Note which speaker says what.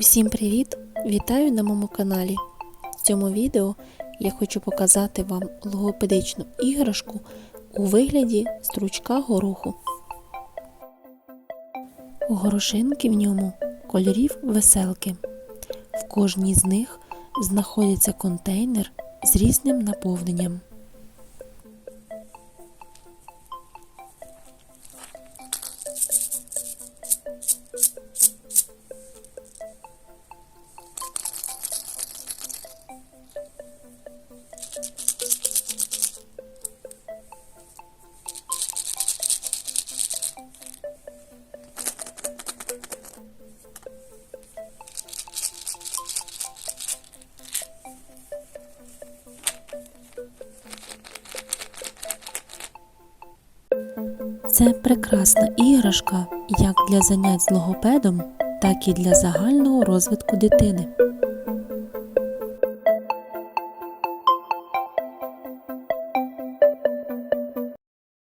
Speaker 1: Усім привіт! Вітаю на моєму каналі. В цьому відео я хочу показати вам логопедичну іграшку у вигляді стручка гороху. Горошинки в ньому кольорів веселки. В кожній з них знаходиться контейнер з різним наповненням. Це прекрасна іграшка як для занять з логопедом, так і для загального розвитку дитини.